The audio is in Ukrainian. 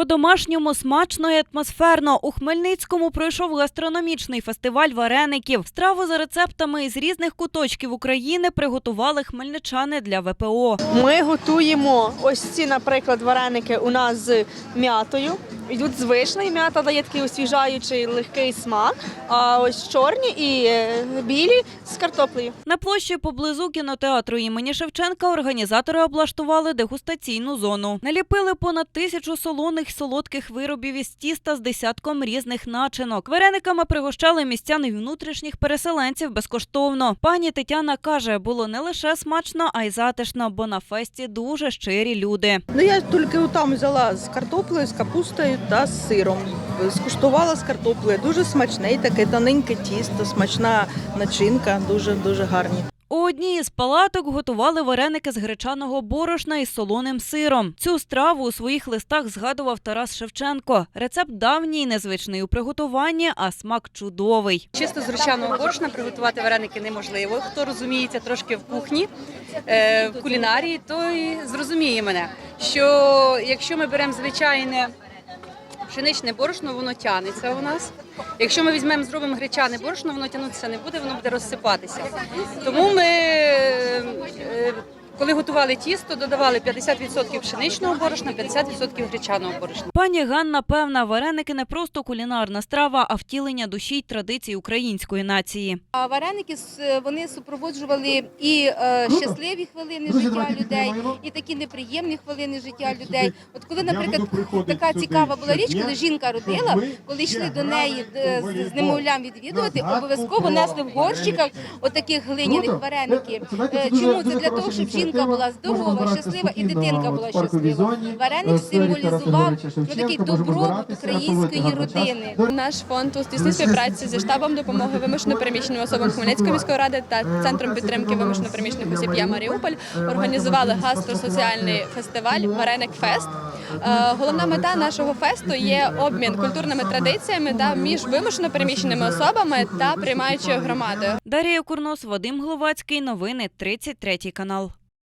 По-домашньому смачно і атмосферно у Хмельницькому пройшов гастрономічний фестиваль вареників. Страву за рецептами із різних куточків України приготували хмельничани для ВПО. Ми готуємо ось ці, наприклад, вареники у нас з м'ятою. Йдуть з вишнею, м'ята дає такий освіжаючий легкий смак. А ось чорні і е, білі з картоплею. На площі поблизу кінотеатру імені Шевченка організатори облаштували дегустаційну зону. Наліпили понад тисячу солоних солодких виробів із тіста з десятком різних начинок. Варениками пригощали містян і внутрішніх переселенців безкоштовно. Пані Тетяна каже, було не лише смачно, а й затишно, бо на фесті дуже щирі люди. Ну я тільки там взяла з картоплею, з капустою та з сиром. Скуштувала з картоплею. Дуже смачне, і таке тоненьке тісто, смачна начинка, дуже дуже гарні. У одній із палаток готували вареники з гречаного борошна із солоним сиром. Цю страву у своїх листах згадував Тарас Шевченко. Рецепт давній, незвичний у приготуванні, а смак чудовий. Чисто з гречаного борошна приготувати вареники неможливо. Хто розуміється трошки в кухні, е, в кулінарії, той зрозуміє мене, що якщо ми беремо звичайне пшеничне борошно, воно тянеться у нас. Якщо ми візьмемо, зробимо гречане борошно, воно тягнутися не буде, воно буде розсипатися. Тому ми, е, коли готували тісто, додавали 50% пшеничного борошна, 50% гречаного борошна. Пані Ганна певна, вареники не просто кулінарна страва, а втілення душі й традицій української нації. А вареники вони супроводжували і е, щасливі хвилини життя людей, і такі неприємні хвилини життя людей. От коли, наприклад, така цікава була річ, коли жінка родила, коли йшли до неї е, з- з немовлям відвідувати, обов'язково несли в горщиках отаких глиняних вареників. Е, Чому це для того, щоб жінка була здорова, щаслива і дитинка була щаслива. Вареник символізував ну, такий добробут української родини. Наш фонд у тісній співпраці зі штабом допомоги вимушено переміщеним особам Хмельницької міської ради та центром підтримки вимушено переміщених осіб «Я Маріуполь організували гастросоціальний фестиваль Вареник Фест. Е, Головна мета нашого фесту є обмін культурними традиціями та між вимушено переміщеними особами та приймаючою громадою. Дарія Курнос, Вадим Гловацький. Новини 33 канал.